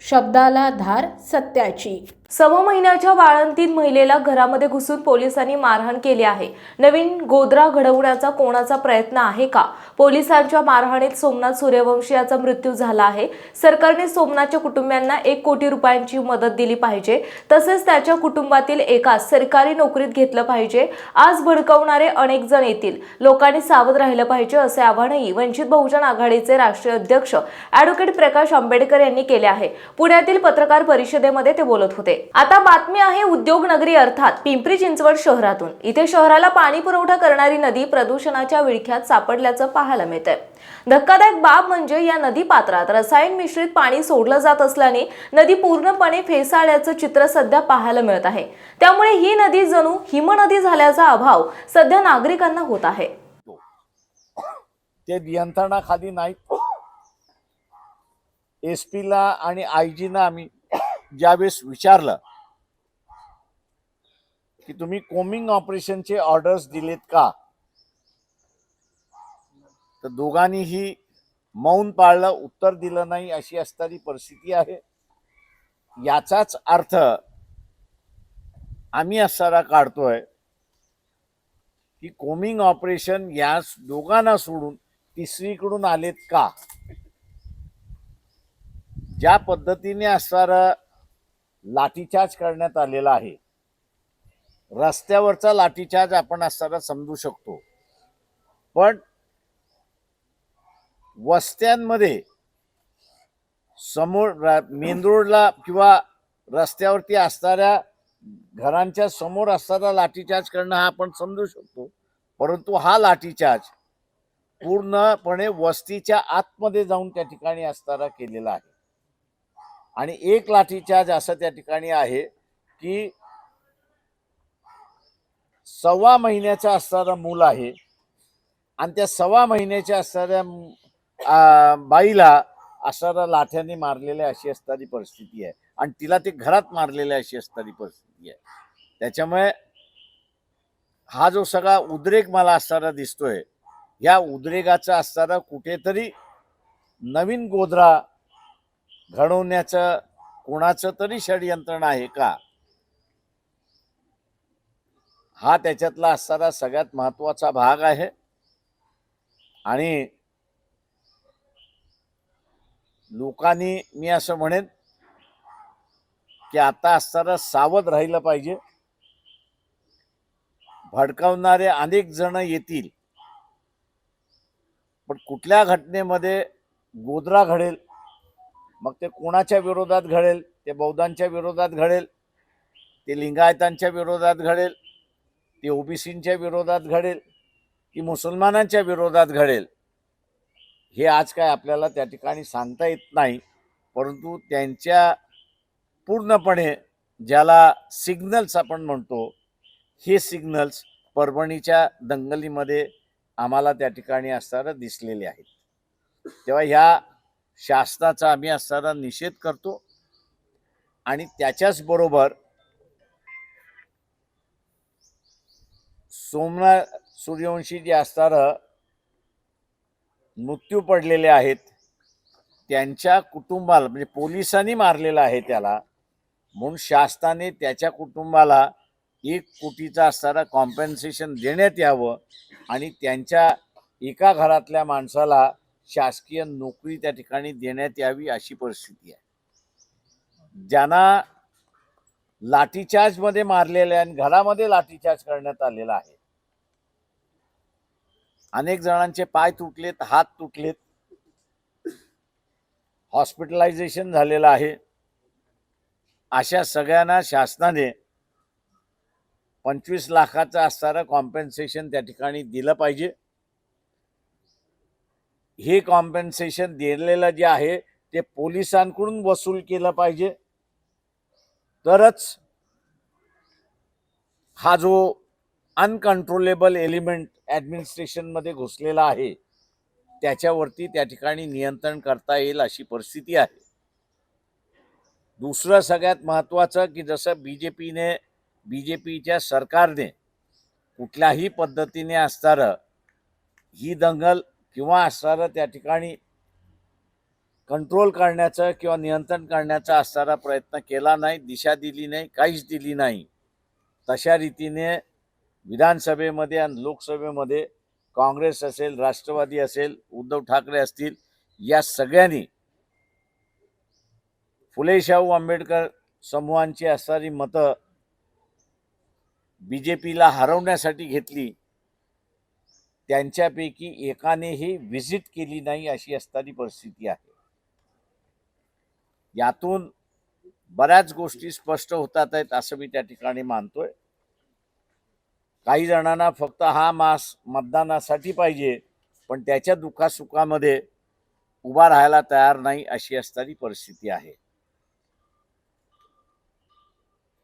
शब्दाला धार सत्याची. सव महिन्याच्या बाळंतीन महिलेला घरामध्ये घुसून पोलिसांनी मारहाण केली आहे. नवीन गोदरा घडवण्याचा कोणाचा प्रयत्न आहे का? पोलिसांच्या मारहाणीत सोमनाथ सूर्यवंशी याचा मृत्यू झाला आहे. सरकारने सोमनाथच्या कुटुंबियांना एक कोटी रुपयांची मदत दिली पाहिजे. तसेच त्याच्या कुटुंबातील एका सरकारी नोकरीत घेतलं पाहिजे. आज भडकवणारे अनेक जण येतील. लोकांनी सावध राहिलं पाहिजे असे आवाहनही वंचित बहुजन आघाडीचे राष्ट्रीय अध्यक्ष अॅडव्होकेट प्रकाश आंबेडकर यांनी केले आहे. पुण्यातील पत्रकार परिषदेमध्ये ते बोलत होते. आता बातमी आहे उद्योग नगरी अर्थात पिंपरी चिंचवड शहरातून. इथे शहराला पाणी पुरवठा करणारी नदी प्रदूषणाच्या विळख्यात सापडल्याचं पाहायला मिळतंय. धक्कादायक बाब म्हणजे या नदी पात्रात रसायन मिश्रित पाणी सोडलं जात असल्याने नदी पूर्णपणे फेसाळल्याचं चित्र सध्या पाहायला मिळत आहे. त्यामुळे ही नदी जणू हिमनदी झाल्याचा अभाव सध्या नागरिकांना होत आहे. ते नियंत्रणाखाली नाहीत. एस पीला आणि आय जीना आम्ही ज्यावेळेस विचारलं की तुम्ही कोमिंग ऑपरेशनचे ऑर्डर्स दिलेत का? तर दोघांनीही मौन पाळलं उत्तर दिलं नाही अशी असणारी परिस्थिती आहे. याचाच अर्थ आम्ही असारा काढतोय की कोमिंग ऑपरेशन या दोघांना सोडून तिसरीकडून आलेत का? ज्या पद्धतीने असणारं लाठीचार्ज करण्यात आलेला आहे. रस्त्यावरचा लाठीचार्ज आपण असताना समजू शकतो. पण वस्त्यांमध्ये समोर मेन रोडला किंवा रस्त्यावरती असणाऱ्या घरांच्या समोर असताना लाठीचार्ज करणं हा आपण समजू शकतो. परंतु हा लाठीचार्ज पूर्णपणे वस्तीच्या आतमध्ये जाऊन त्या ठिकाणी असताना केलेला आहे. आणि एक लाठीचार्ज असं त्या ठिकाणी आहे की सव्वा महिन्याचा असणारा मूल आहे आणि त्या सव्वा महिन्याच्या असणाऱ्या बाईला असणारा लाठ्याने मारलेल्या अशी असणारी परिस्थिती आहे. आणि तिला ते घरात मारलेल्या अशी असणारी परिस्थिती आहे. त्याच्यामुळे हा जो सगळा उद्रेक मला असणारा दिसतोय या उद्रेकाचा असणारा कुठेतरी नवीन गोधरा घडवण्याचं कोणाचं तरी षडयंत्रणा आहे का? हा त्याच्यातला असणारा सगळ्यात महत्त्वाचा भाग आहे. आणि लोकांनी मी असं म्हणेन की आता असताना सावध राहिलं पाहिजे. भडकावणारे अनेक जण येतील. पण कुठल्या घटनेमध्ये गोदरा घडेल? मग ते कोणाच्या विरोधात घडेल? ते बौद्धांच्या विरोधात घडेल? ते लिंगायतांच्या विरोधात घडेल? ते ओबीसींच्या विरोधात घडेल? की मुसलमानांच्या विरोधात घडेल? हे आज काय आपल्याला त्या ठिकाणी सांगता येत नाही परंतु त्यांच्या पूर्णपणे ज्याला सिग्नल्स आपण म्हणतो हे सिग्नल्स परभणीच्या दंगलीमध्ये आम्हाला त्या ठिकाणी असताना दिसलेले आहेत. तेव्हा ह्या शासनाचा आम्ही असताना निषेध करतो. आणि त्याच्याच बरोबर सोमनाथ सूर्यवंशी जे असणारं मृत्यू पडलेले आहेत त्यांच्या कुटुंबाला म्हणजे पोलिसांनी मारलेलं आहे त्याला. म्हणून शासनाने त्याच्या कुटुंबाला एक कोटीचा असणारा कॉम्पेन्सेशन देण्यात यावं आणि त्यांच्या एका घरातल्या माणसाला शासकीय नोकरी त्या ठिकाणी देण्यात यावी अशी परिस्थिती आहे. ज्यांना लाठीचार्जमध्ये मारलेले आणि घरामध्ये लाठीचार्ज करण्यात आलेला आहे. अनेक जणांचे पाय तुटलेत हात तुटलेत. हॉस्पिटलायझेशन झालेलं आहे. अशा सगळ्यांना शासनाने पंचवीस लाखाचं असणारं कॉम्पेन्सेशन त्या ठिकाणी दिलं पाहिजे. हे कॉम्पेन्सेशन दिलेलं जे आहे ते पोलिसांकडून वसूल केलं पाहिजे. तरच हा जो अनकंट्रोलेबल एलिमेंट ॲडमिनिस्ट्रेशनमध्ये घुसलेला आहे त्याच्यावरती त्या ठिकाणी नियंत्रण करता येईल अशी परिस्थिती आहे. दुसरं सगळ्यात महत्त्वाचं की जसं बी जे पीने बी जे पीच्या सरकारने कुठल्याही पद्धतीने असणारं ही दंगल किंवा असणारं त्या ठिकाणी कंट्रोल करण्याचं किंवा नियंत्रण करण्याचा असणारा प्रयत्न केला नाही दिशा दिली नाही काहीच दिली नाही. तशा रीतीने विधानसभेमध्ये आणि लोकसभेमध्ये काँग्रेस असेल राष्ट्रवादी असेल उद्धव ठाकरे असतील या सगळ्यांनी फुले शाहू आंबेडकर समूहांची असणारी मतं बी जे पीला हरवण्यासाठी घेतली. त्यांच्यापैकी एकानेही व्हिजिट केली नाही अशी असणारी परिस्थिती आहे. यातून बऱ्याच गोष्टी स्पष्ट होतात आहेत असं मी त्या ठिकाणी मानतोय. काही जणांना फक्त हा मास मतदानासाठी पाहिजे पण त्याच्या दुखासुखामध्ये उभा राहायला तयार नाही अशी असणारी परिस्थिती आहे.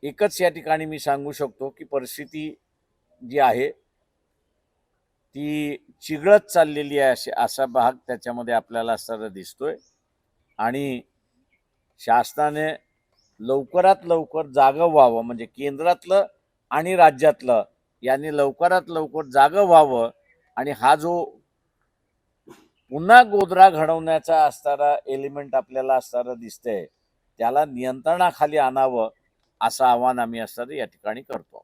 एकच या ठिकाणी मी सांगू शकतो की परिस्थिती जी आहे ती चिघळत चाललेली आहे अशी असा भाग त्याच्यामध्ये आपल्याला असताना दिसतोय. आणि शासनाने लवकरात लवकर जागं व्हावं म्हणजे केंद्रातलं आणि राज्यातलं यांनी लवकरात लवकर जागं व्हावं. आणि हा जो पुन्हा गोदरा घडवण्याचा असणारा एलिमेंट आपल्याला असणारा दिसतंय त्याला नियंत्रणाखाली आणावं असं आव्हान आम्ही असणारं या ठिकाणी करतो.